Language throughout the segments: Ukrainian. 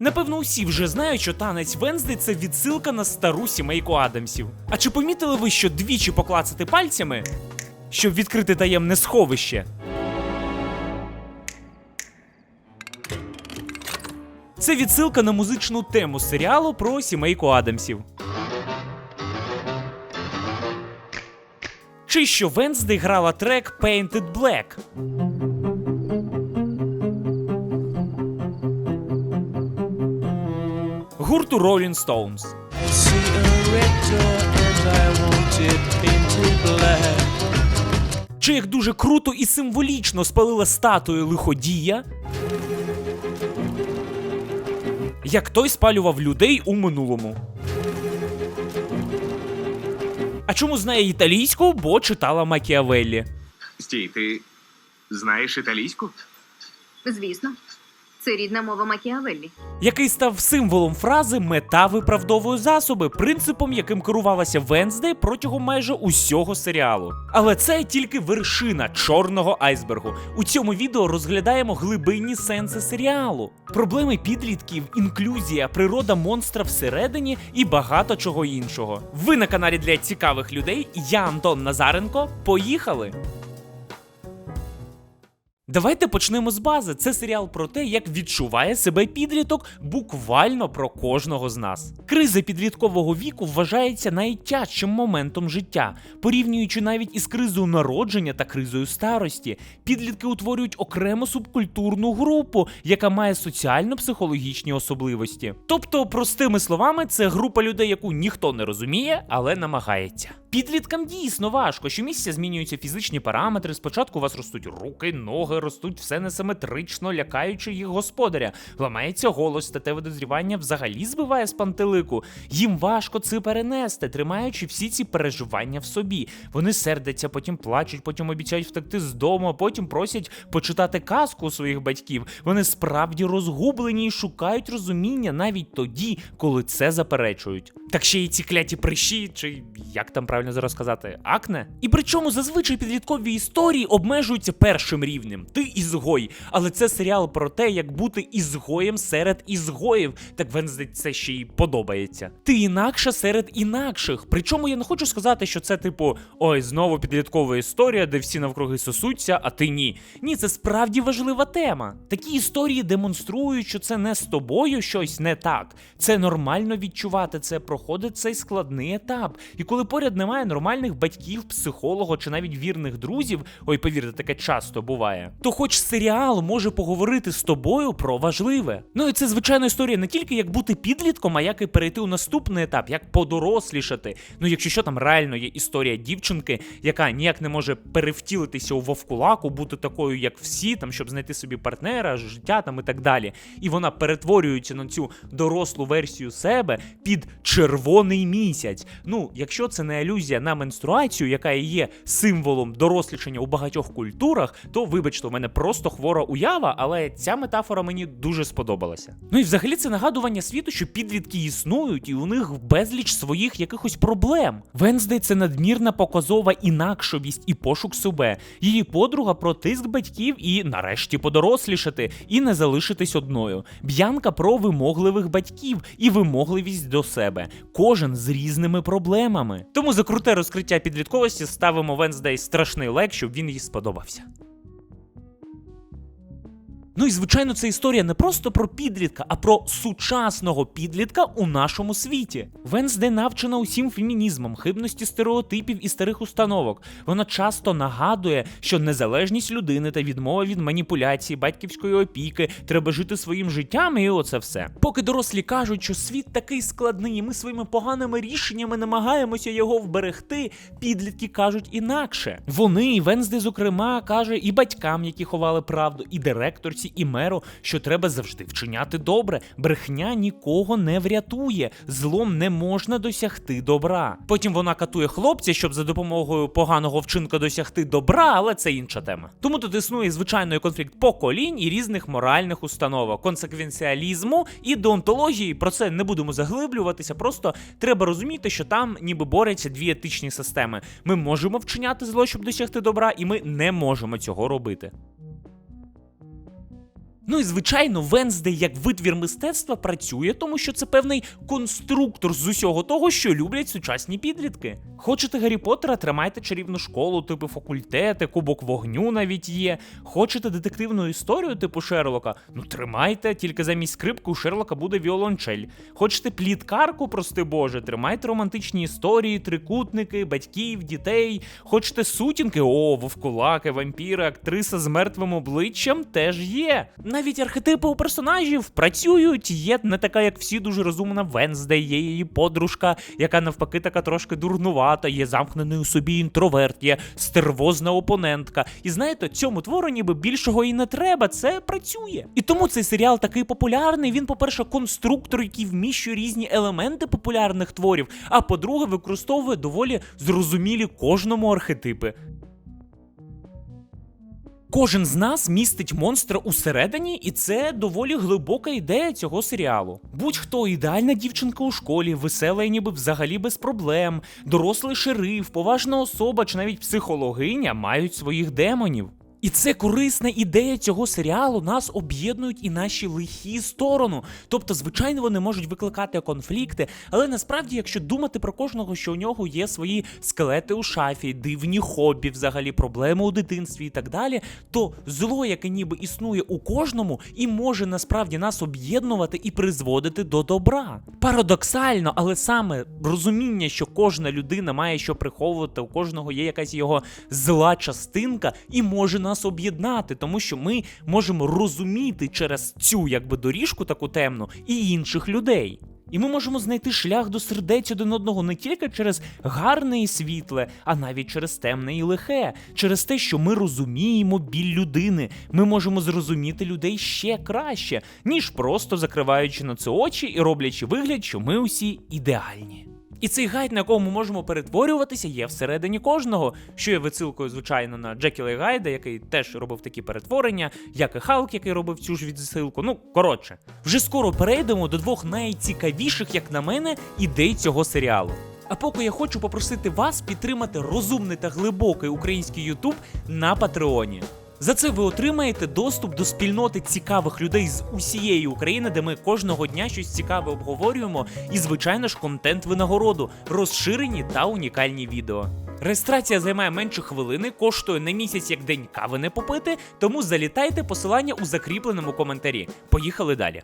Напевно, усі вже знають, що танець Вензди це відсилка на стару сімейку Адамсів. А чи помітили ви, що двічі поклацати пальцями, щоб відкрити таємне сховище? Це відсилка на музичну тему серіалу про сімейку Адамсів. Чи що Венсди грала трек Painted Black? Гурту Rolling Stones. Чи як дуже круто і символічно спалила статую лиходія? Як той спалював людей у минулому. А чому знає італійську, бо читала Макіавеллі. Стій, ти знаєш італійську? Звісно, це рідна мова Макіавеллі. який став символом фрази мета виправдовує засоби, принципом, яким керувалася Венздей протягом майже усього серіалу. Але це тільки вершина чорного айсбергу. У цьому відео розглядаємо глибинні сенси серіалу, проблеми підлітків, інклюзія, природа монстра всередині і багато чого іншого. Ви на каналі для цікавих людей. Я Антон Назаренко. Поїхали! Давайте почнемо з бази. Це серіал про те, як відчуває себе підліток буквально про кожного з нас. Криза підліткового віку вважається найтяжчим моментом життя, порівнюючи навіть із кризою народження та кризою старості. Підлітки утворюють окрему субкультурну групу, яка має соціально-психологічні особливості. Тобто, простими словами, це група людей, яку ніхто не розуміє, але намагається. Підліткам дійсно важко. Щомісяця змінюються фізичні параметри. Спочатку у вас ростуть руки, ноги, ростуть все несиметрично, лякаючи їх господаря. Ламається голос, статеве дозрівання взагалі збиває з пантелику. Їм важко це перенести, тримаючи всі ці переживання в собі. Вони сердяться, потім плачуть, потім обіцяють втекти з дому, потім просять почитати казку у своїх батьків. Вони справді розгублені і шукають розуміння навіть тоді, коли це заперечують. Так ще й ці кляті прищі, чи як там правильно зараз сказати, акне. І причому зазвичай підліткові історії обмежуються першим рівнем. Ти ізгой. Але це серіал про те, як бути ізгоєм серед ізгоїв. Так Венздей це ще й подобається. Ти інакша серед інакших. Причому я не хочу сказати, що це типу ой, знову підліткова історія, де всі навкруги сосуться, а ти ні. Ні, це справді важлива тема. Такі історії демонструють, що це не з тобою щось не так. Це нормально відчувати це, проходить цей складний етап. І коли поряд немає нормальних батьків, психолога чи навіть вірних друзів, ой, повірте, таке часто буває, то хоч серіал може поговорити з тобою про важливе. Ну і це звичайна історія не тільки як бути підлітком, а як і перейти у наступний етап, як подорослішати. Ну, якщо що там реально є історія дівчинки, яка ніяк не може перевтілитися у вовкулаку, бути такою, як всі, там, щоб знайти собі партнера, життя там і так далі. І вона перетворюється на цю дорослу версію себе під червоний місяць. Ну, якщо це не алюзія на менструацію, яка є символом дорослішання у багатьох культурах, то вибачте, у мене просто хвора уява, але ця метафора мені дуже сподобалася. Ну і взагалі це нагадування світу, що підлітки існують, і у них безліч своїх якихось проблем. Венздей це надмірна показова інакшовість і пошук себе. Її подруга про тиск батьків і нарешті подорослішати, і не залишитись одною. Б'янка про вимогливих батьків і вимогливість до себе. Кожен з різними проблемами. Тому за круте розкриття підлітковості ставимо Венздей страшний лайк, щоб він їй сподобався. Ну і звичайно, це історія не просто про підлітка, а про сучасного підлітка у нашому світі. Венсде навчена усім фемінізмом, хибності стереотипів і старих установок. Вона часто нагадує, що незалежність людини та відмова від маніпуляції, батьківської опіки, треба жити своїм життям, і оце все. Поки дорослі кажуть, що світ такий складний, і ми своїми поганими рішеннями намагаємося його вберегти. Підлітки кажуть інакше. Вони, і Венсде, зокрема, каже і батькам, які ховали правду, і директорці, і меру, що треба завжди вчиняти добре. Брехня нікого не врятує. Злом не можна досягти добра. Потім вона катує хлопця, щоб за допомогою поганого вчинка досягти добра, але це інша тема. Тому тут існує звичайний конфлікт поколінь і різних моральних установок, консеквенціалізму і деонтології. Про це не будемо заглиблюватися. Просто треба розуміти, що там ніби борються дві етичні системи. Ми можемо вчиняти зло, щоб досягти добра, і ми не можемо цього робити. Ну і звичайно, Венздей як витвір мистецтва працює, тому що це певний конструктор з усього того, що люблять сучасні підлітки. Хочете Гаррі Поттера, тримайте чарівну школу, типу факультети, кубок вогню навіть є. Хочете детективну історію, типу Шерлока? Ну тримайте, тільки замість скрипки у Шерлока буде віолончель. Хочете пліткарку, прости Боже, тримайте романтичні історії, трикутники, батьків, дітей. Хочете сутінки? О, вовкулаки, вампіри, актриса з мертвим обличчям теж є. Навіть архетипи у персонажів працюють. Є не така, як всі, дуже розумна Венздей, є її подружка, яка навпаки така трошки дурнувата, є замкнений у собі інтроверт, є стервозна опонентка. І знаєте, цьому твору ніби більшого і не треба. Це працює. І тому цей серіал такий популярний. Він, по-перше, конструктор, який вміщує різні елементи популярних творів. А по-друге, використовує доволі зрозумілі кожному архетипи. Кожен з нас містить монстра усередині, і це доволі глибока ідея цього серіалу. Будь-хто ідеальна дівчинка у школі, весела і ніби взагалі без проблем, дорослий шериф, поважна особа чи навіть психологиня мають своїх демонів. І це корисна ідея цього серіалу. Нас об'єднують і наші лихі сторону. Тобто, звичайно, вони можуть викликати конфлікти, але насправді, якщо думати про кожного, що у нього є свої скелети у шафі, дивні хобі, взагалі проблеми у дитинстві і так далі, то зло, яке ніби існує у кожному, і може насправді нас об'єднувати і призводити до добра. Парадоксально, але саме розуміння, що кожна людина має що приховувати, у кожного є якась його зла частинка, і може нас об'єднати, тому що ми можемо розуміти через цю якби доріжку таку темну і інших людей. І ми можемо знайти шлях до сердець один одного не тільки через гарне і світле, а навіть через темне і лихе, через те, що ми розуміємо біль людини. Ми можемо зрозуміти людей ще краще, ніж просто закриваючи на це очі і роблячи вигляд, що ми усі ідеальні. І цей гайд, на якому ми можемо перетворюватися, є всередині кожного, що є вицилкою, звичайно, на Джекіла і Гайда, який теж робив такі перетворення, як і Халк, який робив цю ж відсилку. Ну, коротше, вже скоро перейдемо до двох найцікавіших, як на мене, ідей цього серіалу. А поки я хочу попросити вас підтримати розумний та глибокий український Ютуб на Патреоні. За це ви отримаєте доступ до спільноти цікавих людей з усієї України, де ми кожного дня щось цікаве обговорюємо, і, звичайно ж, контент винагороду, розширені та унікальні відео. Реєстрація займає менше хвилини, коштує на місяць як день кави не попити, тому залітайте посилання у закріпленому коментарі. Поїхали далі.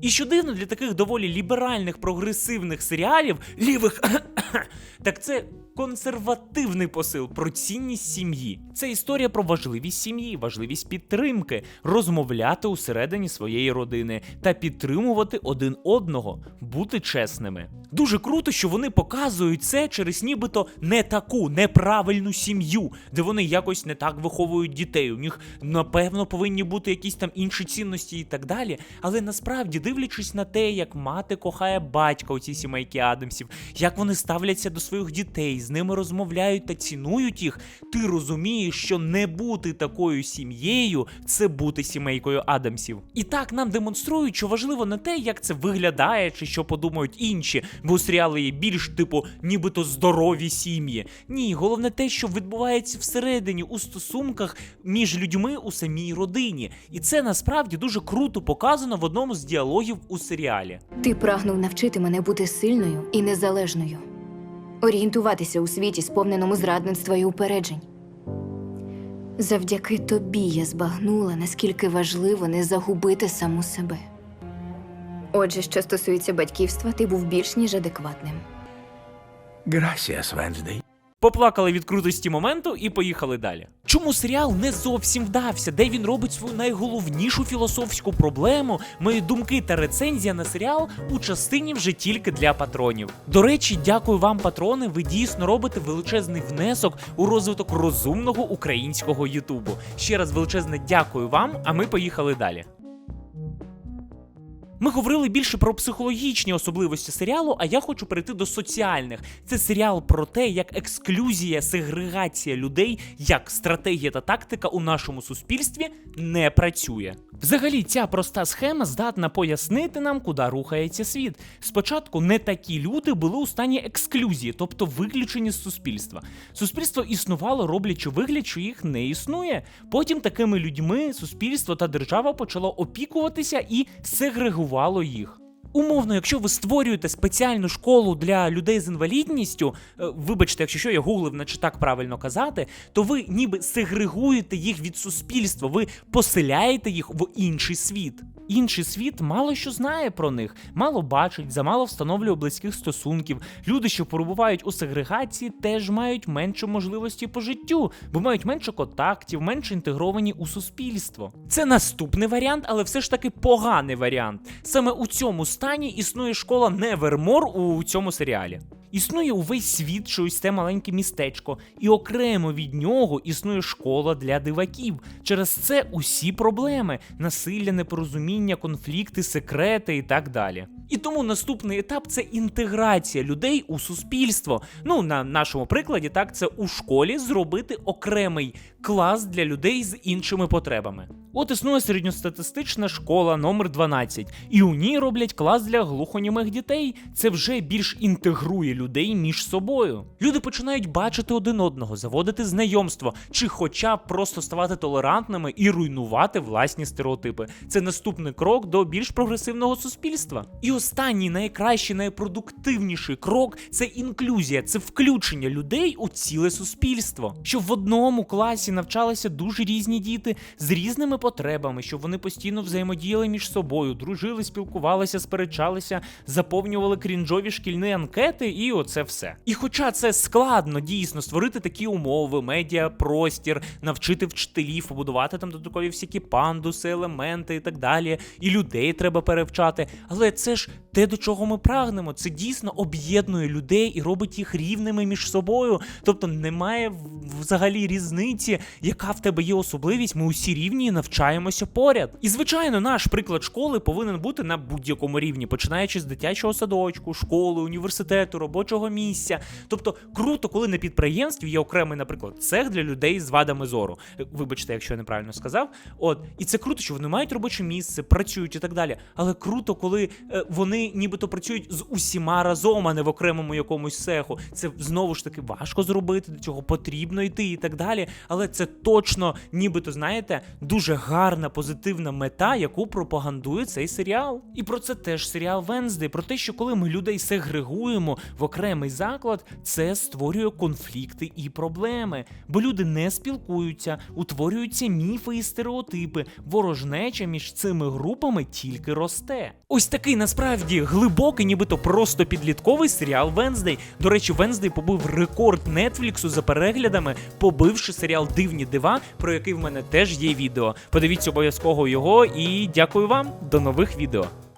І що дивно для таких доволі ліберальних прогресивних серіалів, лівих, так це консервативний посил про цінність сім'ї. Це історія про важливість сім'ї, важливість підтримки, розмовляти усередині своєї родини та підтримувати один одного, бути чесними. Дуже круто, що вони показують це через нібито не таку неправильну сім'ю, де вони якось не так виховують дітей. У них напевно повинні бути якісь там інші цінності і так далі. Але насправді, дивлячись на те, як мати кохає батька у цій сімейки Адамсів, як вони ставляться до своїх дітей, з ними розмовляють та цінують їх, ти розумієш, що не бути такою сім'єю це бути сімейкою Адамсів. І так нам демонструють, що важливо не те, як це виглядає, чи що подумають інші, бо у серіали є більш типу, нібито здорові сім'ї. Ні, головне те, що відбувається всередині у стосунках між людьми у самій родині. І це насправді дуже круто показано в одному з діалогів у серіалі. Ти прагнув навчити мене бути сильною і незалежною, орієнтуватися у світі, сповненому зрадництва і упереджень. Завдяки тобі я збагнула, наскільки важливо не загубити саму себе. Отже, що стосується батьківства, ти був більш ніж адекватним. Грасія Wednesday. Поплакали від крутості моменту і поїхали далі. Чому серіал не зовсім вдався, де він робить свою найголовнішу філософську проблему? Мої думки та рецензія на серіал у частині вже тільки для патронів. До речі, дякую вам, патрони. Ви дійсно робите величезний внесок у розвиток розумного українського Ютубу. Ще раз величезне дякую вам, а ми поїхали далі. Ми говорили більше про психологічні особливості серіалу, а я хочу перейти до соціальних. Це серіал про те, як ексклюзія, сегрегація людей, як стратегія та тактика у нашому суспільстві не працює. Взагалі, ця проста схема здатна пояснити нам, куди рухається світ. Спочатку не такі люди були у стані ексклюзії, тобто виключені з суспільства. Суспільство існувало, роблячи вигляд, що їх не існує. Потім такими людьми суспільство та держава почало опікуватися і сегрегувало їх. Умовно, якщо ви створюєте спеціальну школу для людей з інвалідністю, е, вибачте, якщо що я гуглив, наче так правильно казати, то ви ніби сегрегуєте їх від суспільства, ви поселяєте їх в інший світ. Інший світ мало що знає про них, мало бачить, замало встановлює близьких стосунків. Люди, що перебувають у сегрегації, теж мають менше можливості по життю, бо мають менше контактів, менше інтегровані у суспільство. Це наступний варіант, але все ж таки поганий варіант. Саме у цьому стані існує школа Невермор у цьому серіалі. Існує увесь світ, що ось це маленьке містечко, і окремо від нього існує школа для диваків. Через це усі проблеми: насилля, непорозуміння, конфлікти, секрети і так далі. І тому наступний етап це інтеграція людей у суспільство. Ну, на нашому прикладі, так, це у школі зробити окремий клас для людей з іншими потребами. От існує середньостатистична школа номер 12, і у ній роблять клас для глухонімих дітей. Це вже більш інтегрує людей між собою. Люди починають бачити один одного, заводити знайомство, чи хоча б просто ставати толерантними і руйнувати власні стереотипи. Це наступний крок до більш прогресивного суспільства. І останній найкращий, найпродуктивніший крок це інклюзія, це включення людей у ціле суспільство. Щоб в одному класі навчалися дуже різні діти з різними потребами, щоб вони постійно взаємодіяли між собою, дружили, спілкувалися, сперечалися, заповнювали крінжові шкільні анкети, і оце все. І хоча це складно дійсно створити такі умови, медіа, простір, навчити вчителів, побудувати там додаткові всякі пандуси, елементи і так далі, і людей треба перевчати. Але це ж те, до чого ми прагнемо. Це дійсно об'єднує людей і робить їх рівними між собою. Тобто немає взагалі різниці, яка в тебе є особливість. Ми усі рівні навчаємося поряд. І звичайно, наш приклад школи повинен бути на будь-якому рівні, починаючи з дитячого садочку, школи, університету, робочого місця. Тобто круто, коли на підприємстві є окремий, наприклад, цех для людей з вадами зору. Е, Вибачте, якщо я неправильно сказав. От і це круто, що вони мають робоче місце, працюють і так далі. Але круто, коли е, вони нібито працюють з усіма разом, а не в окремому якомусь цеху. Це знову ж таки важко зробити, до цього потрібно йти і так далі. Це точно, нібито, знаєте, дуже гарна позитивна мета, яку пропагандує цей серіал. І про це теж серіал Венздей, про те, що коли ми людей сегрегуємо в окремий заклад, це створює конфлікти і проблеми. Бо люди не спілкуються, утворюються міфи і стереотипи. Ворожнеча між цими групами тільки росте. Ось такий насправді глибокий, нібито просто підлітковий серіал Венздей. До речі, Венздей побив рекорд Нетфліксу за переглядами, побивши серіал Дивні дива, про який в мене теж є відео. Подивіться обов'язково його і дякую вам. До нових відео.